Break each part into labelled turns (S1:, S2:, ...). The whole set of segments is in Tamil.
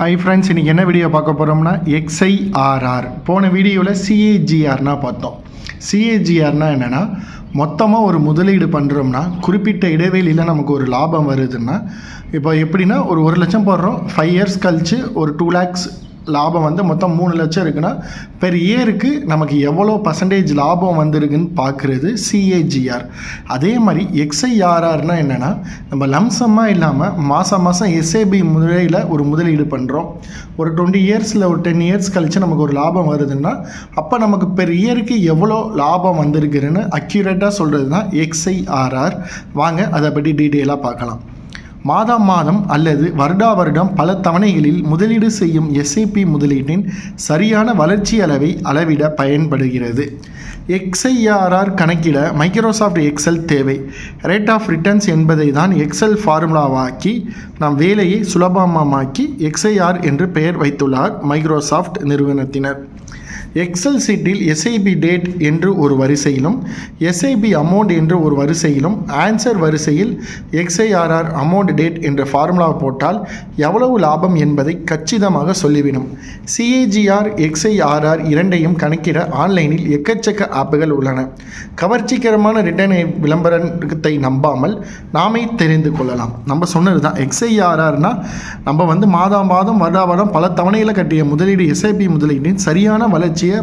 S1: ஹை ஃப்ரெண்ட்ஸ் இன்றைக்கி என்ன வீடியோ பார்க்க போகிறோம்னா எக்ஸ்ஐஆர்ஆர் போன வீடியோவில் சிஏஜிஆர்னா பார்த்தோம். சிஏஜிஆர்னா என்னென்னா மொத்தமாக ஒரு முதலீடு பண்ணுறோம்னா குறிப்பிட்ட இடைவெளியில் நமக்கு ஒரு லாபம் வருதுன்னா இப்போ எப்படின்னா ஒரு ஒரு லட்சம் போடுறோம். ஃபைவ் இயர்ஸ் கழிச்சு ஒரு டூ லேக்ஸ் லாபம் வந்து மொத்தம் மூணு லட்சம் இருக்குன்னா பெர் இயருக்கு நமக்கு எவ்வளோ பர்சன்டேஜ் லாபம் வந்திருக்குன்னு பார்க்குறது சிஏஜிஆர் அதே மாதிரி எக்ஸ்ஐஆர்ஆர்னா என்னென்னா நம்ம லம்சமாக இல்லாமல் மாதம் மாதம் எஸ்ஏபி முறையில் ஒரு முதலீடு பண்ணுறோம் ஒரு டுவெண்ட்டி இயர்ஸில் ஒரு டென் இயர்ஸ் கழித்து நமக்கு ஒரு லாபம் வருதுன்னா அப்போ நமக்கு பெர் இயருக்கு எவ்வளோ லாபம் வந்திருக்குன்னு அக்யூரேட்டாக சொல்கிறது தான் எக்ஸ்ஐஆர்ஆர் வாங்க அதை பற்றி டீட்டெயிலாக பார்க்கலாம். மாதம் மாதம் அல்லது வருடா வருடம் பல தவணைகளில் முதலீடு செய்யும் எஸ்ஐபி முதலீட்டின் சரியான வளர்ச்சி அளவை அளவிட பயன்படுகிறது. எக்ஸ்ஐஆர்ஆர் கணக்கிட மைக்ரோசாஃப்ட் எக்ஸல் தேவை. ரேட் ஆஃப் ரிட்டர்ன்ஸ் என்பதை தான் எக்ஸல் ஃபார்முலாவாக்கி நம் வேலையை சுலபமாக்கி எக்ஸ்ஐஆர் என்று பெயர் வைத்துள்ளார் மைக்ரோசாஃப்ட் நிறுவனத்தினர். எக்ஸல் சீட்டில் எஸ்ஐபி டேட் என்று ஒரு வரிசையிலும் எஸ்ஐபி அமௌண்ட் என்று ஒரு வரிசையிலும் ஆன்சர் வரிசையில் எக்ஸ்ஐஆர்ஆர் அமௌண்ட் டேட் என்ற ஃபார்முலா போட்டால் எவ்வளவு லாபம் என்பதை கச்சிதமாக சொல்லிவிடும். சிஏஜிஆர் எக்ஸ்ஐஆர்ஆர் இரண்டையும் கணக்கிட ஆன்லைனில் எக்கச்சக்க ஆப்புகள் உள்ளன. கவர்ச்சிகரமான ரிட்டர்ன் விளம்பரத்தை நம்பாமல் நாமே தெரிந்து கொள்ளலாம். நம்ம சொன்னது தான் எக்ஸ்ஐஆர்ஆர்னா நம்ம வந்து மாதம் மாதம் வருடா வருடம் பல தவணையில் கட்டிய முதலீடு எஸ்ஐபி முதலீட்டின் சரியான வளர்ச்சி எனர்ஜியை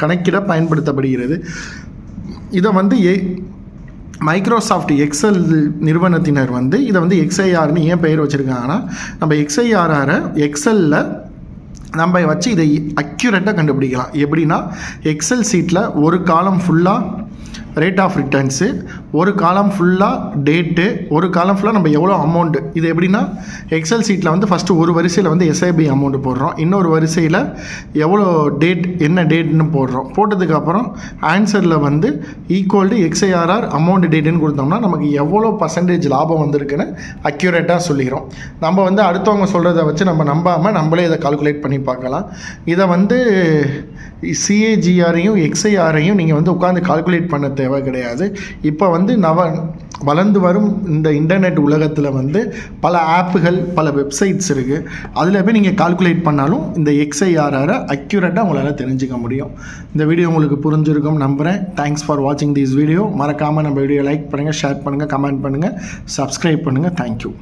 S1: கணக்கிட பயன்படுத்தப்படுகிறது. இதை வந்து ஏ மைக்ரோசாஃப்ட் எக்ஸல் நிறுவனத்தினர் வந்து இதை வந்து எக்ஸ்ஐஆர்னு ஏன் பெயர் வச்சுருக்காங்கன்னா நம்ம எக்ஸ்ஐஆர்ஆரை எக்ஸலில் நம்ம வச்சு இதை அக்யூரேட்டாக கண்டுபிடிக்கலாம். எப்படின்னா எக்ஸல் சீட்டில் ஒரு காலம் ஃபுல்லாக ரேட் ஆஃப் ரிட்டர்ன்ஸு ஒரு காலம் ஃபுல்லாக டேட்டு ஒரு காலம் ஃபுல்லாக நம்ம எவ்வளோ அமௌண்ட்டு இது எப்படின்னா எக்ஸல் சீட்டில் வந்து ஃபஸ்ட்டு ஒரு வரிசையில் வந்து எஸ்ஐபி அமௌண்ட் போடுறோம். இன்னொரு வரிசையில் எவ்வளோ டேட் என்ன டேட்னு போடுறோம். போட்டதுக்கப்புறம் ஆன்சரில் வந்து ஈக்குவல் டு எக்ஸ்ஐஆர்ஆர் அமௌண்ட் டேட்டுன்னு கொடுத்தோம்னா நமக்கு எவ்வளோ பர்சன்டேஜ் லாபம் வந்திருக்குன்னு அக்யூரேட்டாக சொல்லிக்கிறோம். நம்ம வந்து அடுத்தவங்க சொல்கிறத வச்சு நம்ம நம்பாமல் நம்மளே இதை கால்குலேட் பண்ணி பார்க்கலாம். இதை வந்து சிஏஜிஆரையும் எக்ஸ்ஐஆரையும் நீங்கள் வந்து உட்காந்து கால்குலேட் பண்ண தேவை கிடையாது. இப்போ வந்து வந்து நவ வளர்ந்து வரும் இந்த இன்டர்நெட் உலகத்தில் வந்து பல ஆப்புகள் பல வெப்சைட்ஸ் இருக்குது அதில் போய் நீங்கள் கால்குலேட் பண்ணாலும் இந்த எக்ஸ்ஐஆர்ஆரை அக்யூரேட்டாக உங்களால் தெரிஞ்சுக்க முடியும். இந்த வீடியோ உங்களுக்கு புரிஞ்சிருக்கும் நம்புகிறேன் தேங்க்ஸ் ஃபார் வாட்சிங் திஸ் வீடியோ மறக்காமல் நம்ம வீடியோ லைக் பண்ணுங்கள் ஷேர் பண்ணுங்கள் கமெண்ட் பண்ணுங்கள் சப்ஸ்கிரைப் பண்ணுங்கள் தேங்க்யூ